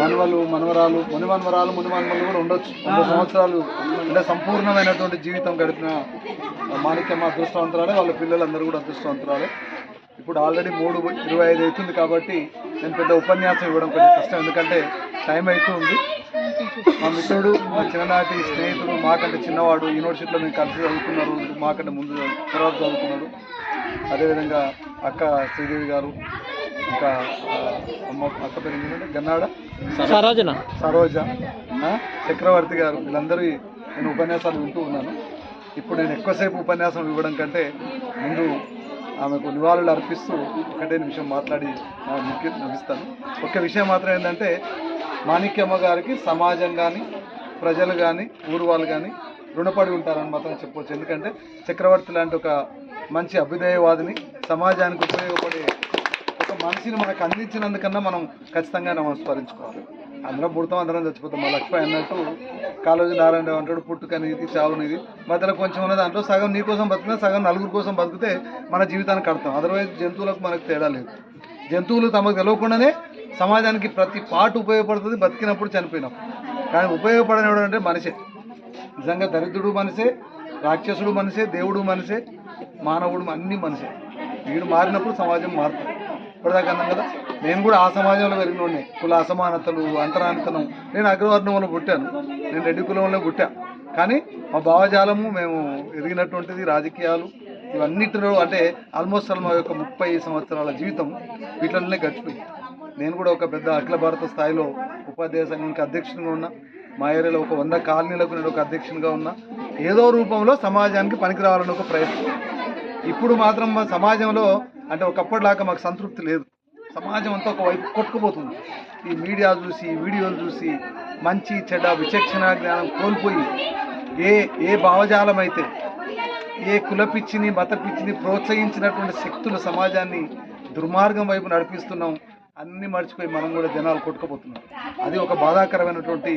మనవలు మనవరాలు ముని మనవరాలు ముని మనవలు కూడా ఉండొచ్చు. వంద సంవత్సరాలు అంటే సంపూర్ణమైనటువంటి జీవితం గడిపిన మాణిక్యమ్మ అదృష్టవంతురాలే వాళ్ళ పిల్లలందరూ కూడా అదృష్టవంతురాలే. ఇప్పుడు ఆల్రెడీ మూడు ఇరవై ఐదు అవుతుంది కాబట్టి నేను పెద్ద ఉపన్యాసం ఇవ్వడం కొంచెం కష్టం ఎందుకంటే టైం అవుతుంది. మా మిత్రుడు మా చిన్ననాటి స్నేహితుడు మాకంటే చిన్నవాడు యూనివర్సిటీలో మేము కలిసి చదువుకున్నారు మాకంటే ముందు తర్వాత చదువుకున్నాడు. అదేవిధంగా అక్క శ్రీదేవి గారు ఇంకా అమ్మ అక్క పేరు ఏంటంటే గన్నాడ. సరోజన? సరోజ. చక్రవర్తి గారు వీళ్ళందరూ నేను ఉపన్యాసాలు వింటూ ఉన్నాను. ఇప్పుడు నేను ఎక్కువసేపు ఉపన్యాసం ఇవ్వడం కంటే ముందు ఆమెకు నివాళులు అర్పిస్తూ ఒకటే నిమిషం మాట్లాడి ఆ, ముగిస్తాను. ఒక విషయం మాత్రం ఏంటంటే మాణిక్యమ్మ గారికి సమాజం కానీ ప్రజలు కానీ ఊరు వాళ్ళు కానీ రుణపడి ఉంటారని మాత్రం చెప్పవచ్చు ఎందుకంటే చక్రవర్తి లాంటి ఒక మంచి అభ్యుదయవాదిని సమాజానికి ఉపయోగపడే మనిషిని మనకు అందించినందుకన్నా మనం ఖచ్చితంగా నమస్కరించుకోవాలి. అందరం పుడతాం అందరం చచ్చిపోతాం. మా లక్ష్మి అన్నట్టు కాలేజీ నారాయణ అంటాడు పుట్టుకనేది చావునిది మధ్యలో కొంచెం ఉన్న దాంట్లో సగం నీ కోసం బతికినా సగం నలుగురు కోసం బతికితే మన జీవితానికి అర్థం అదర్వైజ్ జంతువులకు మనకు తేడా లేదు. జంతువులు తమకు తెలియకుండానే సమాజానికి ప్రతి పాటు ఉపయోగపడుతుంది బతికినప్పుడు చనిపోయినప్పుడు. కానీ ఉపయోగపడనివాడు అంటే మనిషే. నిజంగా దరిద్రుడు మనిషే రాక్షసుడు మనిషే దేవుడు మనిషే మానవుడు అన్ని మనిషే. వీడు మారినప్పుడు సమాజం మారుతుంది. ఇప్పటిదాకా అన్నాం కదా. నేను కూడా ఆ సమాజంలో పెరిగినోడిని. కుల అసమానతలు అంతరానితనం. నేను అగ్రవర్ణంలో పుట్టాను. నేను రెడ్డి కులంలో పుట్టా. కానీ మా భావజాలము మేము ఎదిగినటువంటిది రాజకీయాలు. ఇవన్నిటిలో అంటే ఆల్మోస్ట్ అల్ మా యొక్క ముప్పై సంవత్సరాల జీవితం వీటిలోనే గడిచిపోయింది. నేను కూడా ఒక పెద్ద అఖిల భారత స్థాయిలో ఉపాధ్యాయ సంఘానికి అధ్యక్షునిగా ఉన్నా. మా ఏరియాలో ఒక వంద కాలనీలకు నేను ఒక అధ్యక్షునిగా ఉన్నా. ఏదో రూపంలో సమాజానికి పనికి రావాలని ఒక ప్రయత్నం. ఇప్పుడు మాత్రం మా సమాజంలో అంటే ఒకప్పటిలాగా మాకు సంతృప్తి లేదు. సమాజం అంతా ఒకవైపు కొట్టుకుపోతుంది. ఈ మీడియా చూసి వీడియోలు చూసి మంచి చెడ్డ విచక్షణ జ్ఞానం కోల్పోయి ఏ ఏ భావజాలం అయితే ఏ కుల పిచ్చిని ప్రోత్సహించినటువంటి శక్తులు సమాజాన్ని దుర్మార్గం వైపు నడిపిస్తున్నాం అన్ని మర్చిపోయి మనం కూడా జనాలు కొట్టుకుపోతున్నాం అది ఒక బాధాకరమైనటువంటి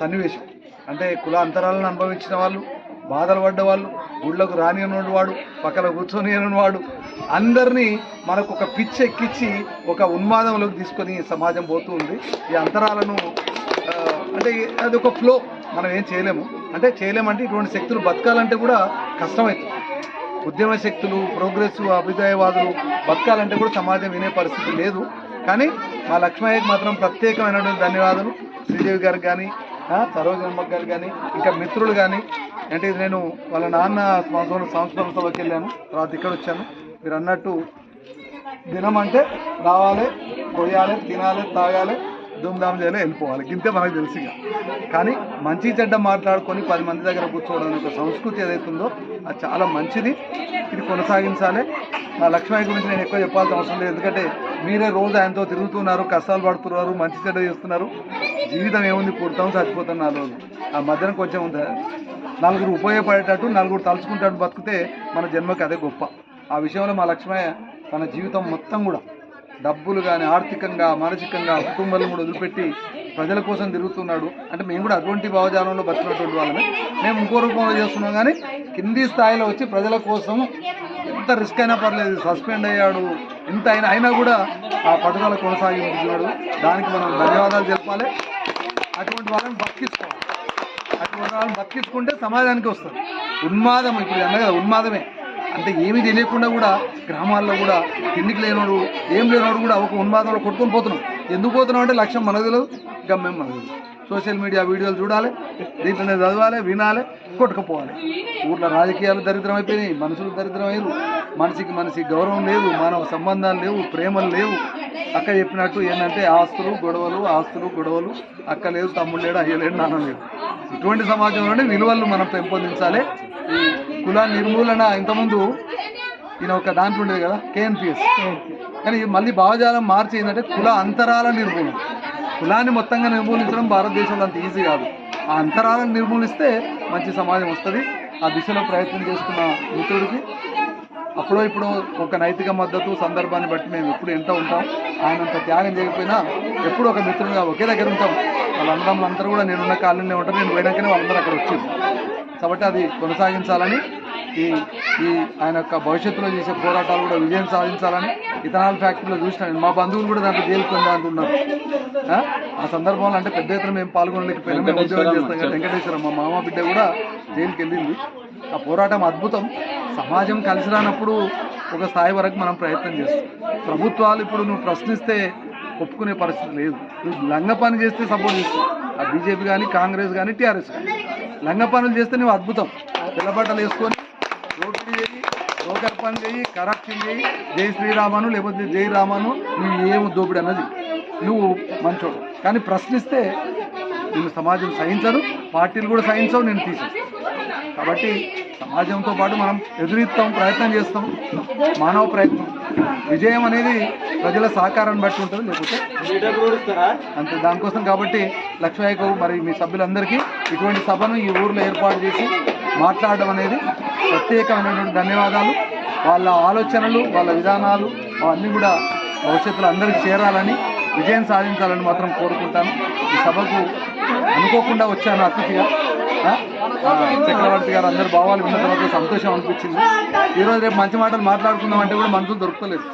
సన్నివేశం. అంటే కుల అంతరాలను అనుభవించిన వాళ్ళు బాధలు పడ్డ వాళ్ళు గుళ్ళకు రాని వాడు పక్కన కూర్చొని వాడు అందరినీ మనకు ఒక పిచ్చి ఎక్కించి ఒక ఉన్మాదంలోకి తీసుకొని సమాజం పోతూ ఉంది. ఈ అంతరాలను అంటే అది ఒక ఫ్లో మనం ఏం చేయలేము. అంటే చేయలేమంటే ఇటువంటి శక్తులు బతకాలంటే కూడా కష్టమవుతుంది ఉద్యమ శక్తులు ప్రోగ్రెస్ అభ్యుదయవాదులు బతకాలంటే కూడా సమాజం వినే పరిస్థితి లేదు. కానీ మా లక్ష్మయ్యకి మాత్రం ప్రత్యేకమైనటువంటి ధన్యవాదాలు. శ్రీదేవి గారికి కానీ సరోజనమ్మ గారు కానీ ఇంకా మిత్రులు కానీ అంటే ఇది నేను వాళ్ళ నాన్న స్వామి సంస్కరణ సభకి వెళ్ళాను. తర్వాత ఇక్కడ వచ్చాను. మీరు అన్నట్టు దినం అంటే రావాలి కొయ్యాలి తినాలి తాగాలి ధూమ్ధామ్ చేయాలి వెళ్ళిపోవాలి. గింతే మనకు తెలుసు కానీ మంచి చెడ్డ మాట్లాడుకొని పది మంది దగ్గర కూర్చోవడం ఒక సంస్కృతి ఏదైతుందో అది చాలా మంచిది. ఇది కొనసాగించాలి. మా లక్ష్మయ్య గురించి నేను ఎక్కువ చెప్పాల్సిన అవసరం లేదు. ఎందుకంటే మీరే రోజు ఆయనతో తిరుగుతున్నారు కష్టాలు పడుతున్నారు మంచి చెడ్డ చేస్తున్నారు. జీవితం ఏముంది? పుడతాం చచ్చిపోతాం నా రోజు ఆ మధ్యన కొంచెం నలుగురు ఉపయోగపడేటట్టు నలుగురు తలుచుకుంటాడు బతికితే మన జన్మకి అదే గొప్ప. ఆ విషయంలో మా లక్ష్మయ్య తన జీవితం మొత్తం కూడా డబ్బులు కానీ ఆర్థికంగా మానసికంగా కుటుంబాలను కూడా వదిలిపెట్టి ప్రజల కోసం తిరుగుతున్నాడు. అంటే మేము కూడా అటువంటి భావజాలంలో బతికినటువంటి వాళ్ళని మేము ఇంకో రూపంలో చేస్తున్నాం కానీ కింది స్థాయిలో వచ్చి ప్రజల కోసం ఎంత రిస్క్ అయినా పర్లేదు సస్పెండ్ అయ్యాడు ఇంత అయినా అయినా కూడా ఆ పట్టుదల కొనసాగించున్నాడు దానికి మనం ధన్యవాదాలు చెప్పాలి అటువంటి వాళ్ళని భక్తిస్తాం అటువంటి వాళ్ళని బతికించుకుంటే సమాజానికి వస్తుంది. ఉన్మాదం ఇప్పుడు అన్న కదా ఉన్మాదమే. అంటే ఏమీ తెలియకుండా కూడా గ్రామాల్లో కూడా తిండికి లేనోడు ఏం లేనోడు కూడా ఒక ఉన్మాదంలో కొట్టుకొని పోతున్నాం. ఎందుకు పోతున్నాం అంటే లక్ష్యం మనది లేదు గమ్యం మనది సోషల్ మీడియా వీడియోలు చూడాలి దీంట్లోనే చదవాలి వినాలి కొట్టుకుపోవాలి. ఊర్లో రాజకీయాలు దరిద్రం అయిపోయినాయి మనుషులు దరిద్రం అయ్యారు మనిషికి మనిషి గౌరవం లేదు మానవ సంబంధాలు లేవు ప్రేమలు లేవు. అక్క చెప్పినట్టు ఏంటంటే ఆస్తులు గొడవలు ఆస్తులు గొడవలు. అక్క లేదు తమ్ముడు లేడు అయ్య లేడు నాన్న లేడు. ఇటువంటి సమాజంలోనే విలువలు మనం పెంపొందించాలి. ఈ కుల నిర్మూలన ఇంతకుముందు ఈయన ఒక దాంట్లో ఉండేది కదా కేఎన్పిఎస్ కానీ మళ్ళీ భావజాలం మార్చి ఏంటంటే కుల అంతరాల నిర్మూలన. కులాన్ని మొత్తంగా నిర్మూలించడం భారతదేశంలో అంత ఈజీ కాదు. ఆ అంతరాలను నిర్మూలిస్తే మంచి సమాజం వస్తుంది. ఆ దిశలో ప్రయత్నం చేస్తున్న మిత్రుడికి అప్పుడో ఇప్పుడు ఒక నైతిక మద్దతు సందర్భాన్ని బట్టి మేము ఎప్పుడు ఎంత ఉంటాం ఆయనంత త్యాగం చేయకపోయినా ఎప్పుడు ఒక మిత్రుడిగా ఒకే దగ్గర ఉంటాం. వాళ్ళందరం అందరూ కూడా నేనున్న కాలనీలో ఉంటారు. నేను పోయినాకనే వాళ్ళందరూ అక్కడ వచ్చింది కాబట్టి అది కొనసాగించాలని ఈ ఈ ఆయన యొక్క భవిష్యత్తులో చేసే పోరాటాలు కూడా విజయం సాధించాలని ఇథనాల్ ఫ్యాక్టరీలో చూసినాను. మా బంధువులు కూడా దాంట్లో తేలుకుందా అంటున్నారు. ఆ? సందర్భంలో అంటే పెద్ద ఎత్తున మేము పాల్గొనలేకపోయినా మేము ఉద్యోగం చేస్తాం కదా వెంకటేశ్వరం మా మామ బిడ్డ కూడా జైలుకి వెళ్ళింది ఆ పోరాటం అద్భుతం. సమాజం కలిసి రానప్పుడు ఒక స్థాయి వరకు మనం ప్రయత్నం చేస్తాం. ప్రభుత్వాలు ఇప్పుడు నువ్వు ప్రశ్నిస్తే ఒప్పుకునే పరిస్థితి లేదు. నువ్వు లంగ పని చేస్తే సపోర్ట్ చేస్తావు. ఆ బీజేపీ కానీ కాంగ్రెస్ కానీ టీఆర్ఎస్ కానీ లంగ పనులు చేస్తే నువ్వు అద్భుతం. తెల్లబట్టలు వేసుకొని రోకర్ పని చేయి కరప్షన్ చేయి. జై శ్రీరామను లేకపోతే జై రామను నువ్వు ఏమి దోపిడి అన్నది నువ్వు మంచోడు. కానీ ప్రశ్నిస్తే నిన్ను సమాజం సహించదు పార్టీలు కూడా సహించవు నేను తీసేస్తాను కాబట్టి సమాజంతో పాటు మనం ఎదురిస్తాం ప్రయత్నం చేస్తాం మానవ ప్రయత్నం. విజయం అనేది ప్రజల సహకారాన్ని బట్టి ఉంటుంది లేకపోతే అంతే. దానికోసం కాబట్టి లక్ష్మయ్యకు మరి మీ సభ్యులందరికీ ఇటువంటి సభను ఈ ఊర్లో ఏర్పాటు చేసి మాట్లాడడం అనేది ప్రత్యేకమైనటువంటి ధన్యవాదాలు. వాళ్ళ ఆలోచనలు వాళ్ళ విధానాలు అవన్నీ కూడా భవిష్యత్తులో అందరికీ చేరాలని విజయం సాధించాలని మాత్రం కోరుకుంటాను. ఈ సభకు అనుకోకుండా వచ్చాను అతిథిగా. చక్రవర్తి గారు అందరు భావాలు విన్న తర్వాత సంతోషం అనిపించింది. ఈరోజు రేపు మంచి మాటలు మాట్లాడుకుందాం అంటే కూడా మనసులు దొరకలేదు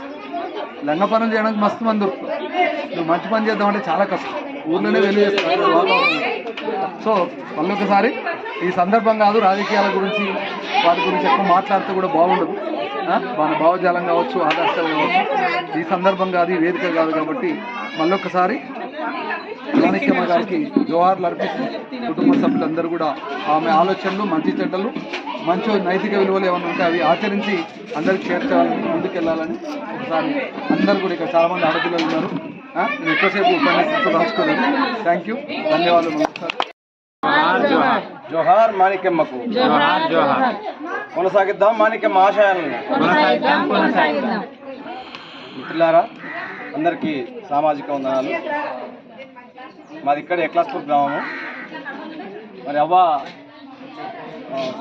లంగ పనులు చేయడానికి మస్తు మంది దొరుకుతారు. నువ్వు మంచి పని చేద్దామంటే చాలా కష్టం. ఊర్లోనే వెళ్ళి వాతావరణం. సో మళ్ళొకసారి ఈ సందర్భం కాదు రాజకీయాల గురించి వాటి గురించి ఎక్కువ మాట్లాడితే కూడా బాగుండదు. మన భావజాలం కావచ్చు ఆదర్శాలు కావచ్చు. ఈ సందర్భం కాదు ఈ వేదిక కాదు కాబట్టి మళ్ళొకసారి మాణిక్యమ్మ గారికి జోహార్లు అర్పిస్తూ కుటుంబ సభ్యులందరూ కూడా ఆమె ఆలోచనలు మంచి చెడ్డలు మంచి నైతిక విలువలు ఏమైనా ఉంటే అవి ఆచరించి అందరికి చేర్చాలని ముందుకెళ్ళాలని ఒకసారి అందరు కూడా ఇక్కడ చాలా మంది ఆడపిల్లలు ఉన్నారు. నేను ఎక్కువసేపు ఉపన్యాసంతో రాసుకోలేదు. థ్యాంక్ యూ ధన్యవాదాలు. జోహార్ మాణిక్యమ్మకు. కొనసాగిద్దాం మాణిక్యమ్మ ఆశయాలను. మిత్రులారా అందరికీ సామాజిక వందనాలు. మాది ఇక్కడ ఎక్లాస్పూర్ గ్రామము. మరి అవ్వ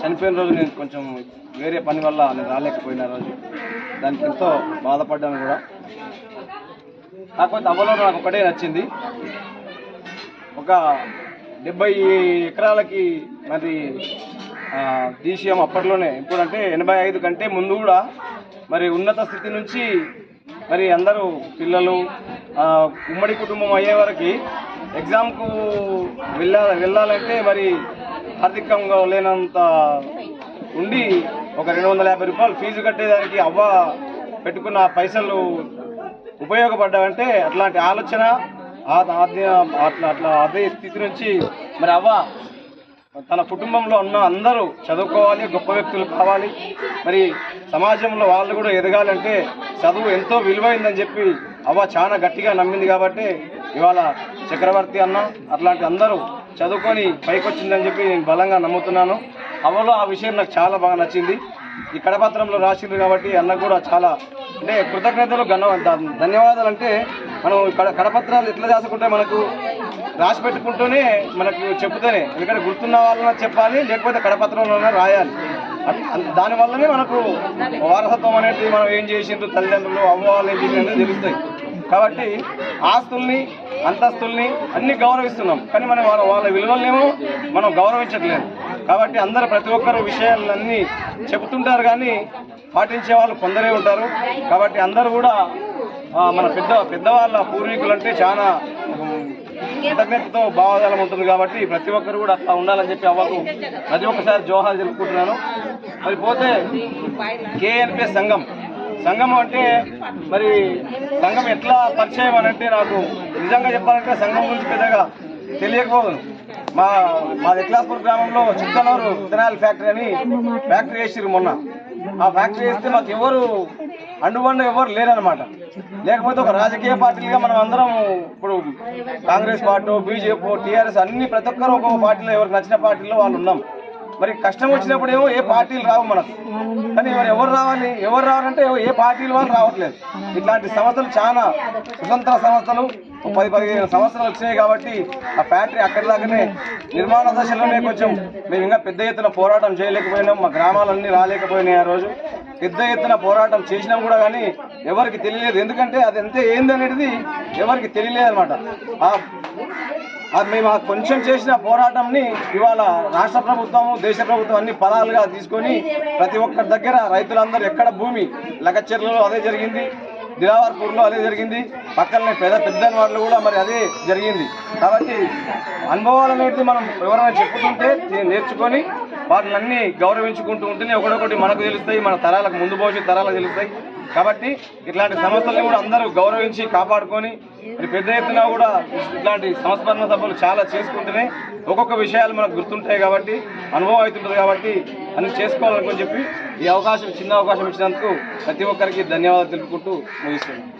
చనిపోయిన రోజు నేను కొంచెం వేరే పని వల్ల నేను రాలేకపోయిన రోజు. దానికి ఎంతో బాధపడ్డాను కూడా. కాకపోతే అవ్వలో నాకు ఒకటే నచ్చింది. ఒక డెబ్బై ఎకరాలకి మరి డీసీఎం అప్పట్లోనే. ఎప్పుడంటే ఎనభై ఐదు కంటే ముందు కూడా మరి ఉన్నత స్థితి నుంచి మరి అందరూ పిల్లలు ఉమ్మడి కుటుంబం అయ్యే వరకు ఎగ్జామ్కు వెళ్ళాలి వెళ్ళాలంటే మరి ఆర్థికంగా లేనంత ఉండి ఒక రెండు వందల యాభై రూపాయలు ఫీజు కట్టేదానికి అవ్వ పెట్టుకున్న పైసలు ఉపయోగపడ్డావంటే అట్లాంటి ఆలోచన అట్లా అట్లా అదే స్థితి నుంచి మరి అవ్వ తన కుటుంబంలో ఉన్న అందరూ చదువుకోవాలి గొప్ప వ్యక్తులు కావాలి. మరి సమాజంలో వాళ్ళు కూడా ఎదగాలంటే చదువు ఎంతో విలువైందని చెప్పి అవ్వ చాలా గట్టిగా నమ్మింది కాబట్టి ఇవాళ చక్రవర్తి అన్న అట్లాంటి అందరూ చదువుకొని పైకొచ్చిందని చెప్పి నేను బలంగా నమ్ముతున్నాను. అవ్వలో ఆ విషయం నాకు చాలా బాగా నచ్చింది. ఈ కడపత్రంలో రాసిండ్రు కాబట్టి అన్న కూడా చాలా అంటే కృతజ్ఞతలు గణ ధన్యవాదాలు అంటే మనం కడ కడపత్రాలు ఎట్లా చేసుకుంటే మనకు రాసి పెట్టుకుంటూనే మనకు చెబుతూనే. ఎందుకంటే గుర్తున్న వాళ్ళ చెప్పాలి లేకపోతే కడపత్రంలోనే రాయాలి. అట్- దానివల్లనే మనకు వారసత్వం అనేది మనం ఏం చేసిండ్రు తల్లిదండ్రులు అమ్మవాళ్ళు ఏం చేసిండ్రు తెలుస్తాయి. కాబట్టి ఆస్తుల్ని అంతస్తుల్ని అన్ని గౌరవిస్తున్నాం. కానీ మనం వాళ్ళ వాళ్ళ విలువలనేమో మనం గౌరవించట్లేదు. కాబట్టి అందరు ప్రతి ఒక్కరు విషయాలన్నీ చెబుతుంటారు కానీ పాటించే వాళ్ళు కొందరే ఉంటారు. కాబట్టి అందరూ కూడా మన పెద్ద పెద్దవాళ్ళ పూర్వీకులు అంటే చాలా కృతజ్ఞతతో భావజాలం ఉంటుంది కాబట్టి ప్రతి ఒక్కరు కూడా అట్లా ఉండాలని చెప్పి అవ్వకు ప్రతి ఒక్కసారి జోహాలు జరుపుకుంటున్నాను మరి పోతే కేఎన్పి సంఘం. సంఘం అంటే మరి సంఘం ఎట్లా పరిచయం అని అంటే నాకు నిజంగా చెప్పాలంటే సంఘం గురించి పెద్దగా తెలియకపోదు. మా మా ఎక్లాస్పూర్ గ్రామంలో చిక్కనూరు ఇథనాల్ ఫ్యాక్టరీ అని ఫ్యాక్టరీ వేసిరు మొన్న. ఆ ఫ్యాక్టరీ వేస్తే మాకు ఎవరు అండుబండ ఎవరు లేరనమాట లేకపోతే ఒక రాజకీయ పార్టీలుగా మనం అందరం ఇప్పుడు కాంగ్రెస్ పార్టీ బీజేపీ టీఆర్ఎస్ అన్ని ప్రతి ఒక్కరు ఒక్కొక్క పార్టీలో ఎవరికి నచ్చిన పార్టీలో వాళ్ళు ఉన్నాం. మరి కష్టం వచ్చినప్పుడు ఏమో ఏ పార్టీలు రావు మనకు. కానీ ఎవరు ఎవరు రావాలి ఎవరు రావాలంటే ఏ పార్టీలు వాళ్ళు రావట్లేదు. ఇట్లాంటి సంస్థలు చాలా స్వతంత్ర సంస్థలు పది పదిహేను సంవత్సరాలు వచ్చినాయి కాబట్టి ఆ ఫ్యాక్టరీ అక్కడిలాగానే నిర్మాణ దశలోనే కొంచెం మేము ఇంకా పెద్ద ఎత్తున పోరాటం చేయలేకపోయినాం మా గ్రామాలన్నీ రాలేకపోయినాయి ఆ రోజు. పెద్ద ఎత్తున పోరాటం చేసినాం కూడా కానీ ఎవరికి తెలియలేదు. ఎందుకంటే అది ఎంత ఏందనేది ఎవరికి తెలియలేదు అనమాట అది మేము ఆ కొంచెం చేసిన పోరాటంని ఇవాళ రాష్ట్ర ప్రభుత్వము దేశ ప్రభుత్వం అన్ని పదాలుగా తీసుకొని ప్రతి ఒక్కరి దగ్గర రైతులందరూ ఎక్కడ భూమి లగచెర్లలో అదే జరిగింది దిలావర్పూర్లో అదే జరిగింది. పక్కనే పెద్ద పెద్ద వాళ్ళు కూడా మరి అదే జరిగింది. కాబట్టి అనుభవాలు అనేది మనం ఎవరైనా చెప్పుకుంటే నేర్చుకొని వాటిని అన్ని గౌరవించుకుంటూ ఉంటేనే ఒకటొకటి మనకు తెలుస్తాయి మన తరాలకు ముందు భవిష్యత్ తరాలకు తెలుస్తాయి. కాబట్టి ఇట్లాంటి సంస్థలు కూడా అందరూ గౌరవించి కాపాడుకొని పెద్ద ఎత్తున కూడా ఇట్లాంటి సంస్మరణ సభలు చాలా చేసుకుంటేనే ఒక్కొక్క విషయాలు మనకు గుర్తుంటాయి కాబట్టి అనుభవం అవుతుంటుంది కాబట్టి అన్ని చేసుకోవాలనుకొని చెప్పి ఈ అవకాశం చిన్న అవకాశం ఇచ్చినందుకు ప్రతి ఒక్కరికి ధన్యవాదాలు తెలుపుకుంటూ ముగిస్తున్నాను.